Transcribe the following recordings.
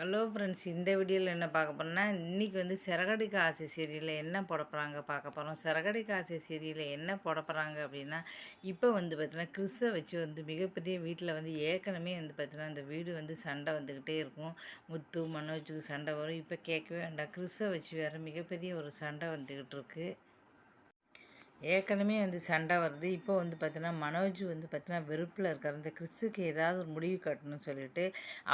Hello friends இந்த வீடியோவில் என்ன பார்க்க போகிறோம்னா இன்றைக்கி வந்து சிறகடி காசு சீரியலில் என்ன போட போகிறாங்க பார்க்க போகிறோம் சிறகடி காசு சீரியலில் என்ன போட போகிறாங்க அப்படின்னா இப்போ வந்து பார்த்திங்கன்னா கிறிஸ்தை வச்சு வந்து மிகப்பெரிய வீட்டில் வந்து ஏற்கனவே வந்து பார்த்திங்கன்னா அந்த வீடு வந்து சண்டை வந்துக்கிட்டே இருக்கும். முத்து மனோஜுக்கு சண்டை வரும். இப்போ கேட்கவே வேண்டாம். கிறிஸ்தை வச்சு வேறு மிகப்பெரிய ஒரு சண்டை வந்துக்கிட்டு இருக்குது ஏற்கனவே வந்து சண்டை வருது. இப்போ வந்து பார்த்தீங்கன்னா மனோஜ் வந்து பார்த்தீங்கன்னா வெறுப்பில் இருக்கார். இந்த கிறிஸுக்கு ஏதாவது ஒரு முடிவு காட்டணும்னு சொல்லிட்டு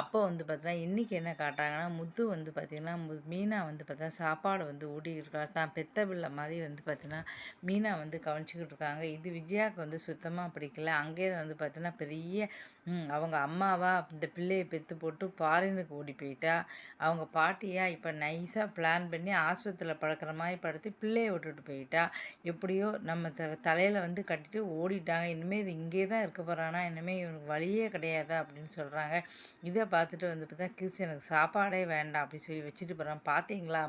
அப்போ வந்து பார்த்தீங்கன்னா இன்றைக்கி என்ன காட்டுறாங்கன்னா முத்து வந்து பார்த்திங்கன்னா மீனா வந்து பார்த்தீங்கன்னா சாப்பாடு வந்து ஊட்டிக்கிட்டு தான் பெத்த பிள்ளை மாதிரி வந்து பார்த்திங்கன்னா மீனா வந்து கவனிச்சிக்கிட்டு இருக்காங்க. இது விஜயாவுக்கு வந்து சுத்தமாக பிடிக்கல. அங்கேயே வந்து பார்த்தீங்கன்னா பெரிய அவங்க அம்மாவா இந்த பிள்ளையை பெற்று போட்டு பாரினுக்கு ஓடி போயிட்டா. அவங்க பாட்டியாக இப்போ நைஸாக பிளான் பண்ணி ஆஸ்பத்திரியில் படுக்கிற மாதிரி படுத்து பிள்ளையை விட்டுட்டு போயிட்டா. எப்படியோ நம்ம த தலையில் வந்து கட்டிட்டு ஓடிட்டாங்க. இனிமேல் இது இங்கே தான் இருக்க போகிறானா இனிமேல் இவனுக்கு வழியே கிடையாதா அப்படின்னு சொல்கிறாங்க இதை பார்த்துட்டு வந்து பார்த்தா கிறிஸ் எனக்கு சாப்பாடே வேண்டாம் அப்படி சொல்லி வச்சுட்டு போகிறான் பார்த்தீங்களா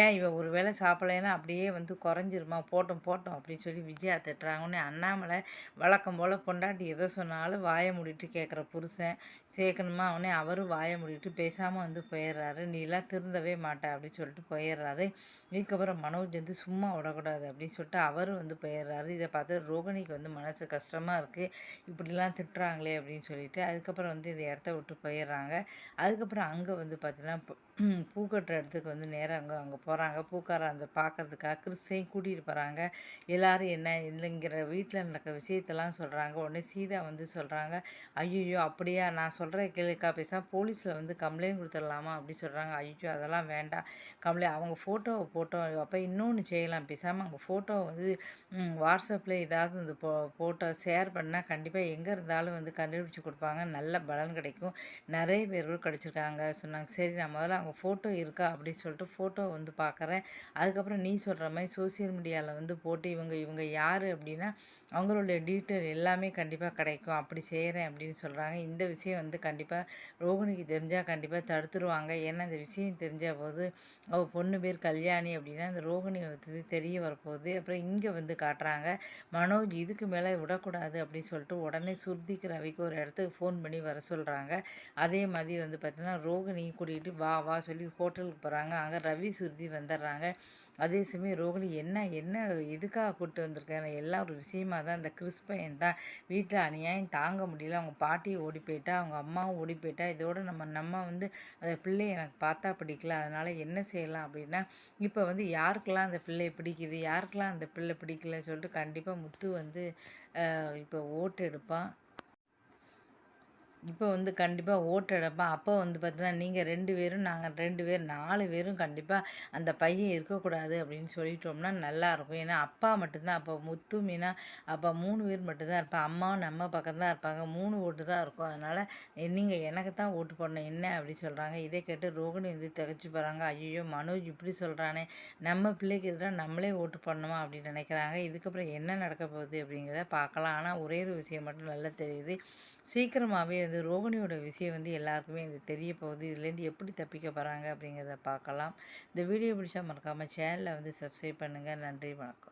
ஏன் இவன் ஒரு வேளை சாப்பிடலைன்னா அப்படியே வந்து குறைஞ்சிருமா? போட்டோம் போட்டோம் அப்படின்னு சொல்லி விஜயா திட்டுறாங்கன்னு அண்ணாமலை வழக்கம் போல் பொண்டாட்டி எதை சொன்னாலும் வாயை மூடிட்டு கேட்குற புருஷன். சேர்க்கணுமா அவனே அவரும் வாயை மூடிட்டு பேசாமல் வந்து போயிடுறாரு. நீலாம் திருந்தவே மாட்டா அப்படின்னு சொல்லிட்டு போயிடுறாரு. இதுக்கப்புறம் மனோஜ் வந்து சும்மா விடக்கூடாது அப்படின்னு சொல்லிட்டு அவரும் வந்து போயிடுறாரு. இதை பார்த்து ரோகிணிக்கு வந்து மனசு கஷ்டமாக இருக்குது இப்படிலாம் திட்டுறாங்களே அப்படின்னு சொல்லிட்டு அதுக்கப்புறம் வந்து இந்த இடத்த விட்டு போயிடுறாங்க. அதுக்கப்புறம் அங்கே வந்து பார்த்தீங்கன்னா பூ கட்டுற இடத்துக்கு வந்து நேராக அங்கே அங்கே போகிறாங்க பூக்கார அந்த பார்க்குறதுக்காக கிறிஸ்தையும் கூட்டிகிட்டு போகிறாங்க எல்லோரும் என்ன இல்லைங்கிற வீட்டில் நடக்க விஷயத்தெல்லாம் சொல்கிறாங்க உடனே சீதா வந்து சொல்கிறாங்க ஐயோ அப்படியா? நான் சொல்கிற கேளுக்கா? பேசாமல் போலீஸில் வந்து கம்ப்ளைண்ட் கொடுத்துடலாமா? அப்படின்னு சொல்கிறாங்க ஐயோ அதெல்லாம் வேண்டாம். கம்ப்ளைண்ட் அவங்க ஃபோட்டோவை போட்டோ அப்போ இன்னொன்று செய்யலாம். பேசாமல் அவங்க ஃபோட்டோவை வந்து வாட்ஸ்அப்பில் ஏதாவது இந்த போ ஃபோட்டோ ஷேர் பண்ணால் கண்டிப்பாக எங்கே இருந்தாலும் வந்து கண்டுபிடிச்சி கொடுப்பாங்க. நல்ல பலன் கிடைக்கும். நிறைய பேர் கிடச்சிருக்காங்க. சொன்னாங்க சரி நான் முதல்ல அவங்க ஃபோட்டோ இருக்கா? அப்படின்னு சொல்லிட்டு ஃபோட்டோ வந்து பார்க்குறேன். அதுக்கப்புறம் நீ சொல்கிற மாதிரி சோசியல் மீடியாவில் வந்து போட்டு இவங்க இவங்க யார் அப்படின்னா அவங்களுடைய டீட்டெயில் எல்லாமே கண்டிப்பாக கிடைக்கும். அப்படி செய்கிறேன் அப்படின்னு சொல்கிறாங்க இந்த விஷயம் வந்து கண்டிப்பாக ரோகிணிக்கு தெரிஞ்சால் கண்டிப்பாக தடுத்துருவாங்க. ஏன்னா இந்த விஷயம் தெரிஞ்ச போது அவள் பொண்ணு பேர் கல்யாணி அப்படின்னா அந்த ரோகிணி வந்து தெரிய வரப்போகுது. அப்புறம் இங்கே வந்து காட்டுறாங்க. மனோஜ் இதுக்கு மேலே விடக்கூடாது அப்படின்னு சொல்லிட்டு உடனே சுருதிக்கு ரவிக்கு ஒரு இடத்துக்கு ஃபோன் பண்ணி வர சொல்கிறாங்க அதே மாதிரி வந்து பார்த்தீங்கன்னா ரோகிணி கூட்டிகிட்டு வா வா சொல்லி ஹோட்டலுக்கு போகிறாங்க அங்கே ரவி சுருதி வந்துடுறாங்க. அதே சமயம் ரோகிணி என்ன என்ன எதுக்காக கூப்பிட்டு வந்திருக்காங்க எல்லா ஒரு விஷயமா தான் இந்த கிறிஸ்பையன் தான். வீட்டில் அநியாயம் தாங்க முடியல. அவங்க பாட்டியை ஓடி போயிட்டா அவங்க அம்மாவும் ஓடி போயிட்டா. இதோட நம்ம நம்ம வந்து அந்த பிள்ளை எனக்கு பார்த்தா பிடிக்கல. அதனால் என்ன செய்யலாம்? அப்படின்னா இப்போ வந்து யாருக்கெல்லாம் அந்த பிள்ளையை பிடிக்குது? யாருக்கெல்லாம் அந்த பிள்ளை பிடிக்கலன்னு சொல்லிட்டு கண்டிப்பாக முத்து வந்து இப்போ ஓட்டு எடுப்பான். இப்போ வந்து கண்டிப்பாக ஓட்டு அப்போ வந்து பார்த்தீங்கன்னா நீங்கள் ரெண்டு பேரும் நாங்கள் ரெண்டு பேர் நாலு பேரும் கண்டிப்பாக அந்த பையன் இருக்கக்கூடாது அப்படின்னு சொல்லிட்டோம்னா நல்லாயிருக்கும் ஏன்னா அப்பா மட்டும்தான். அப்போ முத்து மீனா அப்போ மூணு பேர் மட்டும்தான் இருப்பாள் அம்மாவும் நம்ம பக்கம் தான் இருப்பாங்க. மூணு ஓட்டு தான் இருக்கும். அதனால் நீங்கள் எனக்கு தான் ஓட்டு போடணும். என்ன? அப்படி சொல்கிறாங்க இதை கேட்டு ரோகிணி வந்து திகச்சு போகிறாங்க ஐயோ மனோஜ் இப்படி சொல்கிறானே நம்ம பிள்ளைக்கு எதிராக நம்மளே ஓட்டு பண்ணணுமா அப்படின்னு நினைக்கிறாங்க. இதுக்கப்புறம் என்ன நடக்க போகுது அப்படிங்கிறத பார்க்கலாம். ஆனால் ஒரே ஒரு விஷயம் மட்டும் நல்லா தெரியுது. சீக்கிரமாகவே வந்து ரோகிணியோட விஷயம் வந்து எல்லாருக்குமே இது தெரிய போகுது. இதுலேருந்து எப்படி தப்பிக்க போகிறாங்க அப்படிங்கிறத பார்க்கலாம். இந்த வீடியோ பிடிச்சா மறக்காமல் சேனலை வந்து சப்ஸ்கிரைப் பண்ணுங்கள் நன்றி வணக்கம்.